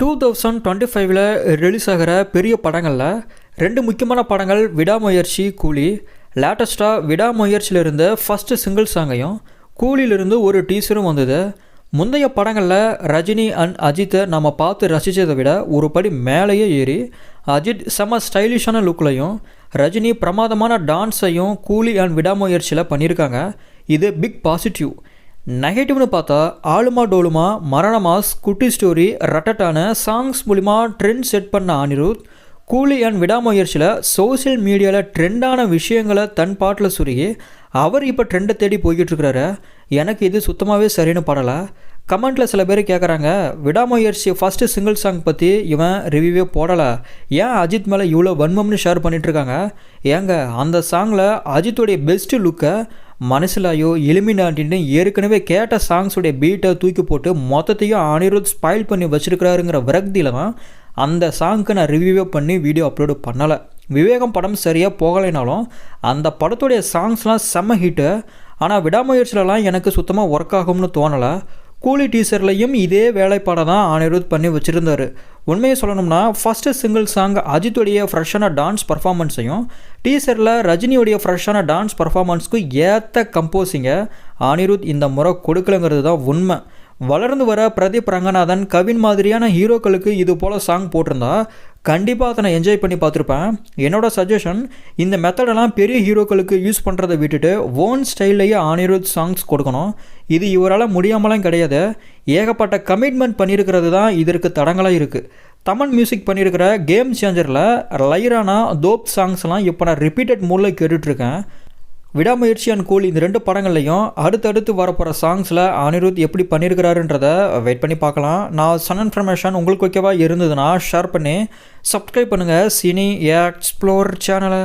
Two thousand twenty ஃபைவ்ல release ஆகிற பெரிய படங்களில் ரெண்டு முக்கியமான படங்கள் விடாமுயற்சி கூலி. லேட்டஸ்ட்டாக விடாமுயற்சியில் இருந்த ஃபஸ்ட்டு சிங்கிள் சாங்கையும் கூலியிலிருந்து ஒரு டீசரும் வந்தது. முந்தைய படங்களில் ரஜினி அண்ட் அஜித்தை நம்ம பார்த்து ரசித்ததை விட ஒரு படி மேலேயே ஏறி அஜித் செம ஸ்டைலிஷான லுக்லையும் ரஜினி பிரமாதமான டான்ஸையும் கூலி அண்ட் விடாமுயற்சியில் பண்ணியிருக்காங்க. இது பிக் பாசிட்டிவ் நெகட்டிவ்னு பார்த்தா ஆளுமா டோலுமா மரணமாஸ் குட்டி ஸ்டோரி ரட்டட்டான சாங்ஸ் மூலிமா ட்ரெண்ட் செட் பண்ண அனிருத் கூலி அண்ட் விடாமுயற்சியில் சோஷியல் மீடியாவில் ட்ரெண்டான விஷயங்களை தன் பாட்டில் சுருகி அவர் இப்போ ட்ரெண்டை தேடி போய்கிட்டு இருக்கிறாரு எனக்கு இது சுத்தமாகவே சரின்னு படலை. கமெண்ட்டில் சில பேர் கேட்குறாங்க விடாமுயற்சி ஃபஸ்ட்டு சிங்கிள் சாங் பற்றி இவன் ரிவ்யூவே போடலை. ஏன் அஜித் மேலே இவ்வளோ வன்மம்னு ஷேர் பண்ணிகிட்ருக்காங்க ஏங்க அந்த சாங்கில் அஜித்துடைய பெஸ்ட்டு லுக்கை மனசிலாயோ எலிமினாட்டின்னு ஏற்கனவே கேட்ட சாங்ஸுடைய பீட்டை தூக்கி போட்டு மொத்தத்தையும் அனிருத் ஸ்பாயில் பண்ணி வச்சுருக்கிறாருங்கிற விரக்தியில் தான் அந்த சாங்க்கு நான் ரிவ்யூவே பண்ணி வீடியோ அப்லோடு பண்ணலை. விவேகம் படம் சரியாக போகலைனாலும் அந்த படத்துடைய சாங்ஸ்லாம் செம்ம ஹிட்டு ஆனால் விடாமுயற்சிலலாம் எனக்கு சுத்தமாக ஒர்க் ஆகும்னு தோணலை. கூலி டீசர்லையும் இதே வேலைப்பாடை தான் அனிருத் பண்ணி வச்சுருந்தாரு. உண்மையை சொல்லணும்னா ஃபஸ்ட்டு சிங்கிள் சாங் அஜித்துடைய ஃப்ரெஷ்ஷான டான்ஸ் பர்ஃபார்மன்ஸையும் டீசரில் ரஜினியுடைய ஃப்ரெஷ்ஷான டான்ஸ் பர்ஃபார்மன்ஸ்க்கும் ஏற்ற கம்போஸிங்கை அனிருத் இந்த முறை கொடுக்கலங்கிறது தான் உண்மை. வளர்ந்து வர பிரதீப் ரங்கநாதன் கவின் மாதிரியான ஹீரோக்களுக்கு இது போல் சாங் போட்டிருந்தா கண்டிப்பாக அதை நான் என்ஜாய் பண்ணி பார்த்துருப்பேன். என்னோட சஜஷன் இந்த மெத்தடெல்லாம் பெரிய ஹீரோக்களுக்கு யூஸ் பண்ணுறதை விட்டுட்டு ஓன் ஸ்டைல்லையே ஆனிருத் சாங்ஸ் கொடுக்கணும். இது இவரால் முடியாமலாம் கிடையாது. ஏகப்பட்ட கமிட்மெண்ட் பண்ணியிருக்கிறது தான் இதற்கு தடங்களாக இருக்குது தமிழ் மியூசிக் பண்ணியிருக்கிற கேம் சேஞ்சரில் லைரானா தோப் சாங்ஸ்லாம் இப்போ நான் ரிப்பீட்டட் மூடில் கேட்டுட்ருக்கேன் விடாமுயற்சி அண்ட் கூல் இந்த ரெண்டு படங்கள்லையும் அடுத்தடுத்து வரப்போகிற சாங்ஸில் அனிருத் எப்படி பண்ணியிருக்கிறாருன்றத வெயிட் பண்ணி பார்க்கலாம். நான் சன் இன்ஃபர்மேஷன் உங்களுக்கு ஓகேவா இருந்ததுன்னா ஷேர் பண்ணி சப்ஸ்கிரைப் பண்ணுங்கள் சினி எக்ஸ்ப்ளோர் சேனலை